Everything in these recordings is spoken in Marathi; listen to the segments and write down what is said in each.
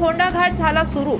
फोंडाघाट झाला सुरू.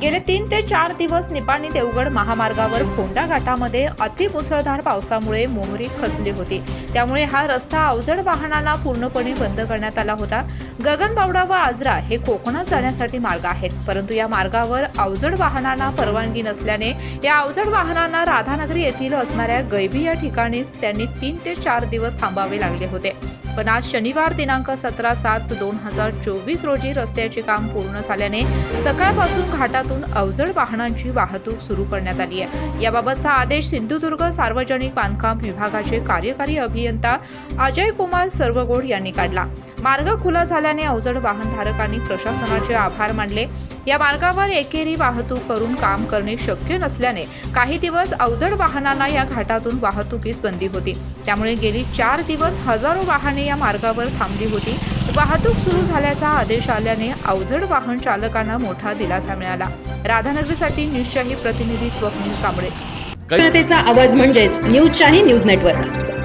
गेले तीन ते चार दिवस निपाणी देवगड महामार्गावर फोंडा घाटामध्ये अतिमुसळधार पावसामुळे मोहरी खचली होती. त्यामुळे हा रस्ता अवजड वाहनांना पूर्णपणे बंद करण्यात आला होता. गगनबावडा व आजरा हे कोकणात जाण्यासाठी मार्ग आहेत. परंतु या मार्गावर अवजड वाहनांना परवानगी नसल्याने या अवजड वाहनांना राधानगरी येथील असणाऱ्या गैबी या ठिकाणीच त्यांनी तीन ते चार दिवस थांबावे लागले होते. पण आज शनिवार दिनांक सतरा सात दोन हजार चोवीस रोजी रस्त्याचे काम पूर्ण झाल्याने सकाळपासून घाटातून अवजड वाहनांची वाहतूक सुरू करण्यात आली आहे. याबाबतचा आदेश सिंधुदुर्ग सार्वजनिक बांधकाम विभागाचे कार्यकारी अभियंता अजय कुमार सर्वगोड यांनी काढला. मार्ग खुला झाल्याने अवजड वाहनधारकांनी प्रशासनाचे आभार मानले. या मार्गावर एकेरी वाहतूक करून काम करणे शक्य नसल्याने काही दिवस अवजड वाहनांना या घाटातून वाहतुकीस बंदी होती. त्यामुळे गेली चार दिवस हजारो वाहने या मार्गावर थांबली होती. वाहतूक सुरू झाल्याचा आदेश आल्याने अवजड वाहन चालकांना मोठा दिलासा मिळाला. राधानगरीसाठी न्यूजशाही प्रतिनिधी स्वप्नील कांबळे. जनतेचा आवाज म्हणजेच न्यूजशाही न्यूज नेटवर्क.